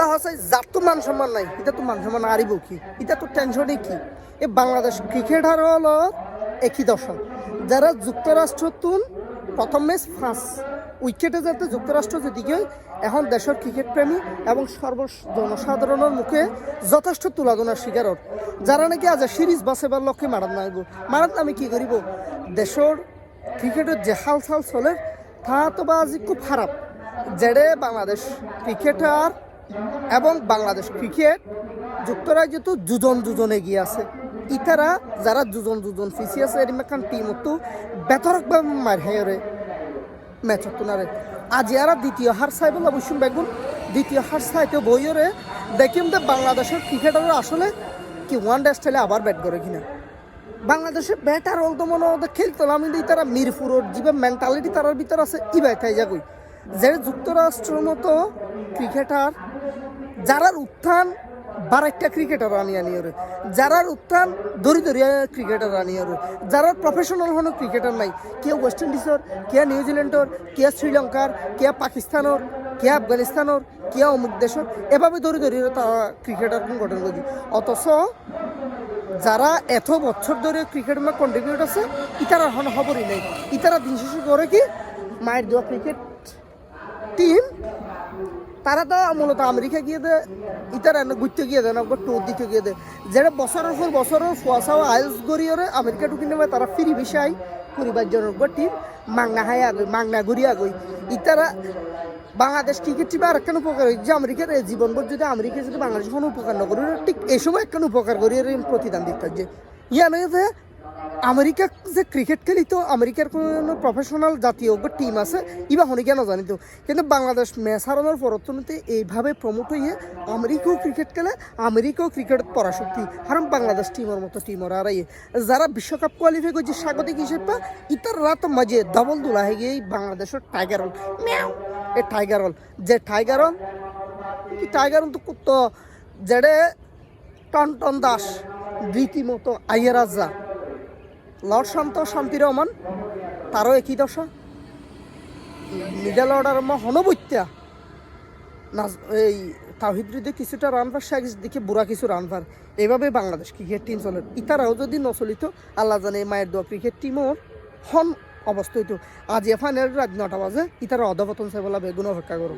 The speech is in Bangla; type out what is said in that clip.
কথা হচ্ছে, যার তো মান সম্মান নাই এটা তো মান সম্মান আরিব কি? এটা তো টেনশনই কি? এ বাংলাদেশ ক্রিকেটার হলো একই দশা যারা যুক্তরাষ্ট্র তুন, প্রথম ম্যাচ ফ্রান্স উইকেটে যাতে যুক্তরাষ্ট্র যেদিকে এখন দেশের ক্রিকেট প্রেমী এবং সর্ব জনসাধারণের মুখে যথেষ্ট তুলাধনার শিকার। যারা নাকি আজ সিরিজ বাঁচাবার লক্ষ্যে মারাত নাইব মারাত আমি কি করিব? দেশের ক্রিকেটের যে হাল চাল চলে, তা তো বা আজি খুব খারাপ। যেড়ে বাংলাদেশ ক্রিকেটার এবং বাংলাদেশ ক্রিকেট যুক্তরাজ্য তো দুজন দুজন এগিয়ে আছে। ইতারা, যারা দুজন দুজন ফিসি আছে এরকম এখন টিম তো বেতরকভাবে মার হেয়রে ম্যাচ তোনারে আজি আর দ্বিতীয় হার চাই বলে অবশ্যই বেগুন, দ্বিতীয় হার চাইতে বইরে দেখিম যে বাংলাদেশের ক্রিকেটাররা আসলে কি ওয়ান ডে স্টাইলে আবার ব্যাট করে কিনা। বাংলাদেশের ব্যাটার অলতো মনে খেলতো আমি তারা মিরপুরের যে মেন্টালিটি তার ভিতর আছে, ইবাই তাই যাগুই যে যুক্তরাষ্ট্রের মতো ক্রিকেটার, যারার উত্থান বারেকটা ক্রিকেটার আনিয়া নিয়ে রে যারার উত্থান দরি দরিয়া ক্রিকেটার আনিয়া রে যারার প্রফেশনাল হনো ক্রিকেটার নাই কে ওয়েস্ট ইন্ডিজর কে নিউজিল্যান্ডর কে শ্রীলঙ্কার কে পাকিস্তানর কে আফগানিস্তানর কে অমুক দেশর, এভাবে দরি দরিয়া তারা ক্রিকেটার গঠন করি অথচ যারা এত বছর ধরে ক্রিকেট মা কন্ট্রিবিউট আছে ইতারা হন খবরই নেই। ইতারা দিন শেষে করে কি, মায়ের দেওয়া ক্রিকেট তারা তো মূলত আমেরিকা গিয়ে দে ইতারা ঘুরতে গিয়ে দেয় না ট্যুর দিতে গিয়ে দেয় যেটা বছরের পর বছরের ফুয়াশাও আয়ুষ গড়িয়ে আমেরিকা ঢুকি নেবে, তারা ফিরি বিষয় পরিবার জনের টিম মাংনা হাই আগই মাংনা ঘুরি আগই। ইতারা বাংলাদেশ ক্রিকেট টিমে আর একখান উপকার হয়েছে যে আমেরিকার জীবনভর যদি আমেরিকা যদি বাংলাদেশ কোনো উপকার না করি, ঠিক এই সময় একখান উপকার করি এর প্রতিদান দিতে যে ইয়া নয় যে আমেরিকা যে ক্রিকেট খেলি তো আমেরিকার কোনো প্রফেশনাল জাতীয় টিম আছে, ইবা হনি কেন জানি তো? কিন্তু বাংলাদেশ ম্যাচ হারানোর পরবর্তীতে এইভাবে প্রমোট হয়ে আমেরিকাও ক্রিকেট খেলে আমেরিকাও ক্রিকেট পরাশক্তি কারণ বাংলাদেশ টিমের মতো টিমর আর ইয়ে যারা বিশ্বকাপ কোয়ালিফাই করছে স্বাগতিক হিসেবে ইতার রাত মাঝে ডবল দুলা হয়ে গিয়ে বাংলাদেশের টাইগার হল ম্যাও এ টাইগার হল যে টাইগার হল কি টাইগার হল তো কত? যেড়ে টন টন দাস, রীতিমতো আইয়া রাজা লর্ড শান্ত, শান্তি রহমান, তারও একই দশা। মিডল অর্ডার মা হনবত্যা। নাজ এই তাহিদ্রিদে কিছুটা রান পার শেখ দিকে বুড়া কিছু রান পার এইভাবে বাংলাদেশ ক্রিকেট টিম চলে। ইতারাও যদি নচলিত, আল্লাহ জানে মায়ের দোয়া ক্রিকেট টিমর হন অবস্থা হইতো আজ এ ফাইনাল রাত নটা বাজে। ইতারা অধপতন চাই বলা বেগুন অপেক্ষা করো।